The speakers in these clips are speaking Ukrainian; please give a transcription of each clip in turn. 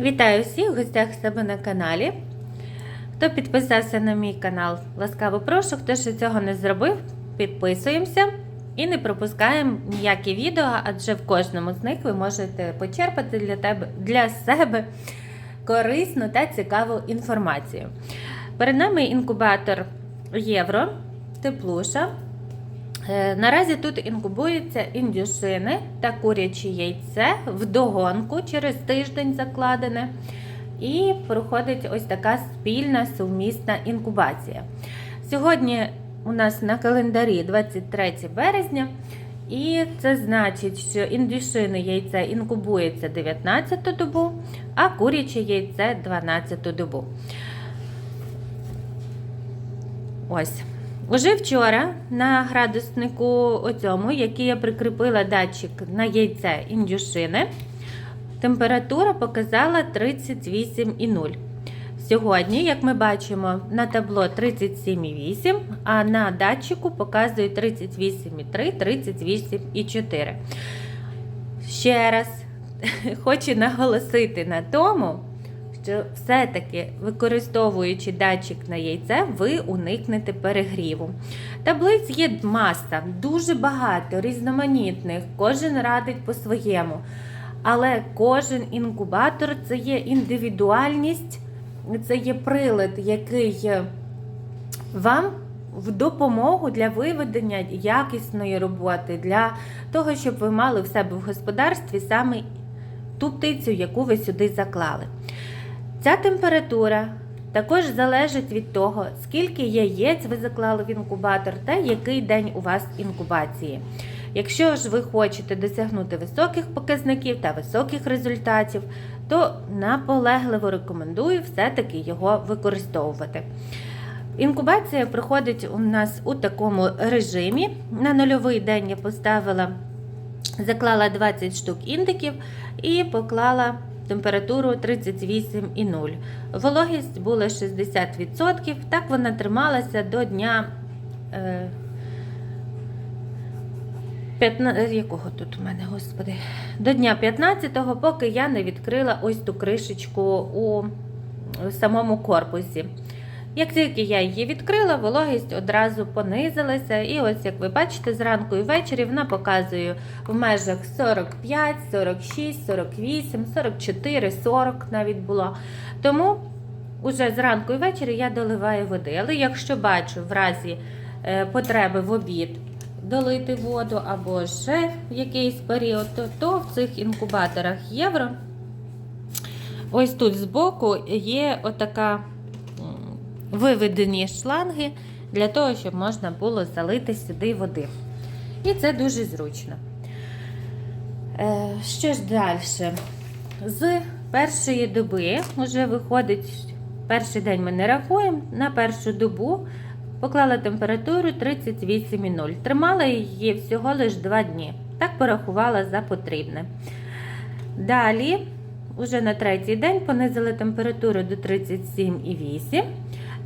Вітаю всіх в гостях себе на каналі. Хто підписався на мій канал, ласкаво прошу. Хто ще цього не зробив, підписуємося і не пропускаємо ніякі відео, адже в кожному з них ви можете почерпати для, тебе, для себе корисну та цікаву інформацію. Перед нами інкубатор Євро, теплуша. Е, Наразі тут інкубуються індюшини та куряче яйце вдогонку через тиждень закладене. І проходить ось така спільна сумісна інкубація. Сьогодні у нас на календарі 23 березня, і це значить, що індюшини яйце інкубується 19 добу, а куряче яйце 12 добу. Ось. Уже вчора на градуснику оцьому, який я прикріпила датчик на яйце індюшини, температура показала 38,0. Сьогодні, як ми бачимо, на табло 37,8, а на датчику показує 38,3, 38,4. Ще раз хочу наголосити на тому, що все-таки використовуючи датчик на яйце, ви уникнете перегріву. Таблиць є маса, дуже багато, різноманітних, кожен радить по-своєму. Але кожен інкубатор це є індивідуальність, це є прилад, який вам в допомогу для виведення якісної роботи, для того, щоб ви мали в себе в господарстві саме ту птицю, яку ви сюди заклали. Ця температура також залежить від того, скільки яєць ви заклали в інкубатор та який день у вас інкубації. Якщо ж ви хочете досягнути високих показників та високих результатів, то наполегливо рекомендую все-таки його використовувати. Інкубація проходить у нас у такому режимі. На нульовий день я поставила, заклала 20 штук індиків і поклала температуру 38,0. Вологість була 60%. Так вона трималася до дня. Е, 15, якого тут у мене, господи, до дня 15-го, поки я не відкрила ось ту кришечку у самому корпусі. Як тільки я її відкрила, вологість одразу понизилася. І ось, як ви бачите, зранку і ввечері вона показує в межах 45, 46, 48, 44, 40 навіть було. Тому уже зранку і ввечері я доливаю води. Але якщо бачу в разі е, потреби в обід долити воду або ще в якийсь період, то, в цих інкубаторах євро. Ось тут збоку є отака виведені шланги для того, щоб можна було залити сюди води. І це дуже зручно. Е, Що ж далі? З першої доби вже виходить, перший день ми не рахуємо, на першу добу поклала температуру 38,0. Тримала її всього лише 2 дні. Так порахувала за потрібне. Далі, уже на третій день понизила температуру до 37,8.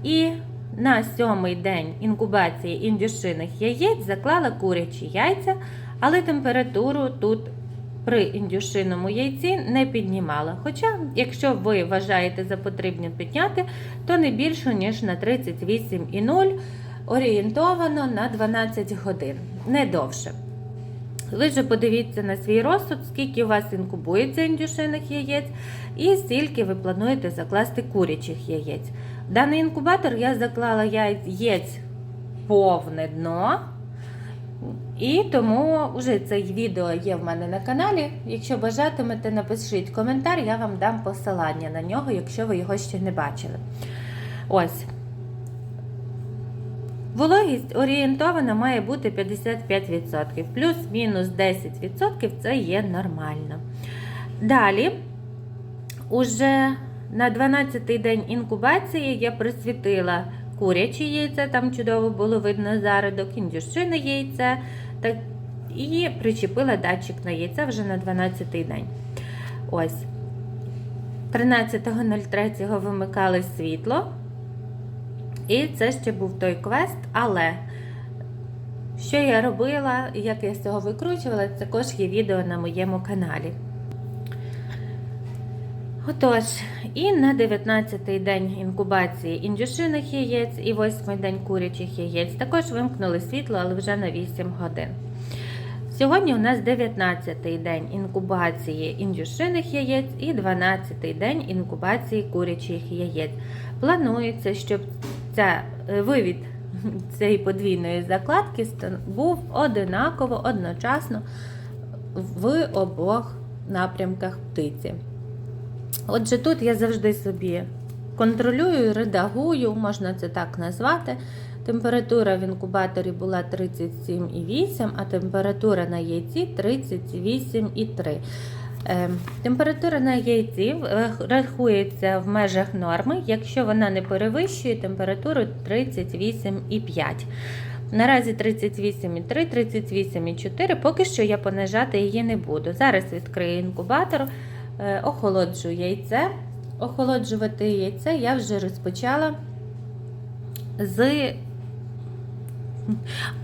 І на сьомий день інкубації індюшиних яєць заклала курячі яйця, але температуру тут при індюшиному яйці не піднімала. Хоча, якщо ви вважаєте за потрібне підняти, то не більше, ніж на 38,0 орієнтовано на 12 годин, не довше. Ви вже подивіться на свій розсуд, скільки у вас інкубується індюшиних яєць, і скільки ви плануєте закласти курячих яєць. Даний інкубатор я заклала яєць повне дно. І тому вже це відео є в мене на каналі. Якщо бажатимете, напишіть коментар, я вам дам посилання на нього, якщо ви його ще не бачили. Ось. Вологість орієнтована має бути 55%. Плюс-мінус 10% це є нормально. Далі, уже на 12-й день інкубації я присвітила курячі яйця, там чудово було видно зародок, індюшине яйце та, і причепила датчик на яйця вже на 12-й день. Ось. 13.03 вимикали світло. І це ще був той квест, але що я робила як я з цього викручувала, також є відео на моєму каналі. Отож, і на 19-й день інкубації індюшиних яєць і 8-й день курячих яєць також вимкнули світло, але вже на 8 годин. Сьогодні у нас 19-й день інкубації індюшиних яєць і 12-й день інкубації курячих яєць. Планується, щоб ця е, вивід цієї подвійної закладки був одинаково одночасно в обох напрямках птиці. Отже, тут я завжди собі контролюю, редагую, можна це так назвати. Температура в інкубаторі була 37,8, а температура на яйці 38,3. Е, Температура на яйці е, рахується в межах норми, якщо вона не перевищує температуру 38,5. Наразі 38,3, 38,4, поки що я понижати її не буду. Зараз відкрию інкубатор, е, охолоджу яйце. Охолоджувати яйце я вже розпочала з,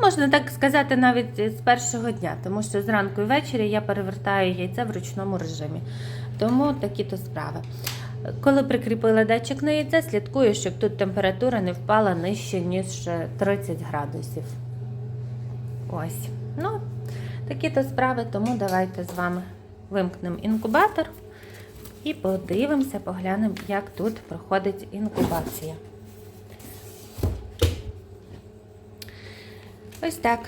можна так сказати, навіть з першого дня, тому що зранку і ввечері я перевертаю яйце в ручному режимі. Тому такі то справи. Коли прикріпила датчик на яйце, слідкую, щоб тут температура не впала нижче, ніж 30 градусів. Ось. Ну, такі то справи, тому давайте з вами вимкнемо інкубатор і подивимося, поглянемо, як тут проходить інкубація. Ось так.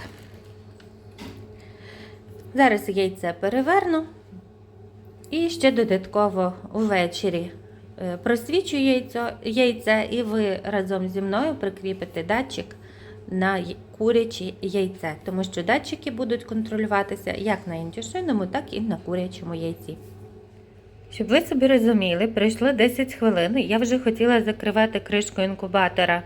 Зараз яйце переверну. І ще додатково увечері е, просвічу яйце, і ви разом зі мною прикріпите датчик на куряче яйце, тому що датчики будуть контролюватися як на індюшиному, так і на курячому яйці. Щоб ви собі розуміли, пройшло 10 хвилин. Я вже хотіла закривати кришку інкубатора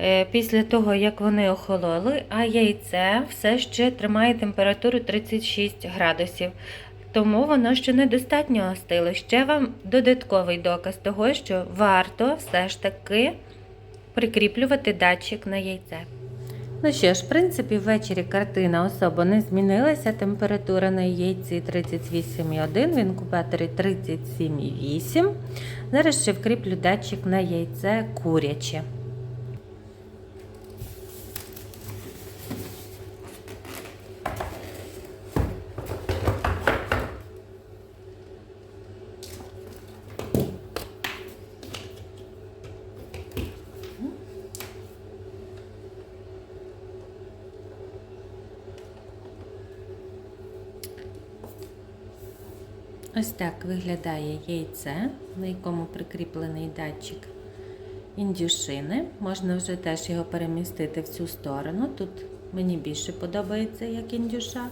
е, після того, як вони охололи, а яйце все ще тримає температуру 36 градусів. Тому воно ще недостатньо остило. Ще вам додатковий доказ того, що варто все ж таки прикріплювати датчик на яйце. Ну що ж, в принципі, ввечері картина особо не змінилася. Температура на яйці 38,1, в інкубаторі 37,8. Зараз ще вкріплю датчик на яйце куряче. Ось так виглядає яйце, на якому прикріплений датчик індюшини. Можна вже теж його перемістити в цю сторону. Тут мені більше подобається, як індюша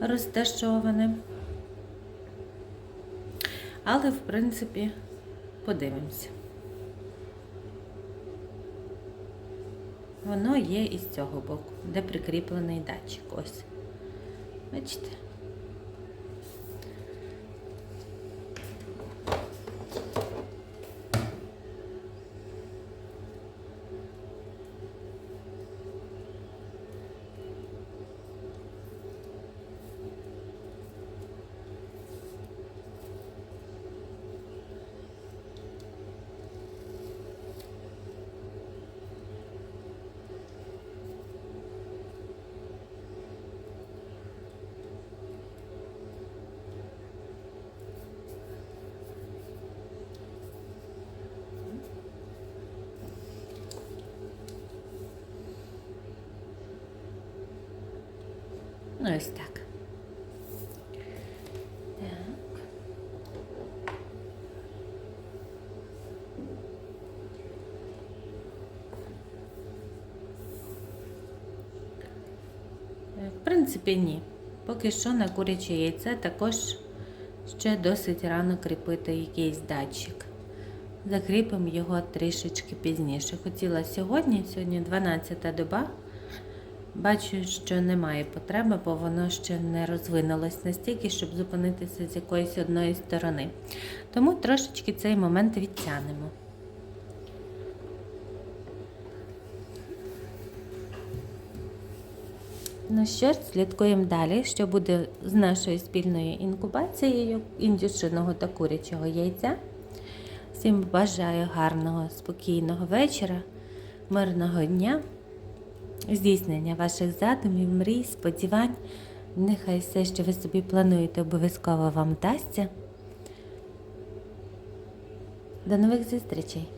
розташоване. Але, в принципі, подивимося. Воно є із цього боку, де прикріплений датчик. Ось. Бачите? Ну, ось так. В принципі, ні. Поки що на куряче яйце також ще досить рано кріпити якийсь датчик. Закріпимо його трішечки пізніше. Хотіла сьогодні, сьогодні 12 доба. Бачу, що немає потреби, бо воно ще не розвинулось настільки, щоб зупинитися з якоїсь одної сторони. Тому трошечки цей момент відтягнемо. Ну що ж, слідкуємо далі, що буде з нашою спільною інкубацією індюшиного та курячого яйця. Всім бажаю гарного, спокійного вечора, мирного дня, здійснення ваших задумів, мрій, сподівань. Нехай все, що ви собі плануєте, обов'язково вам вдасться. До нових зустрічей!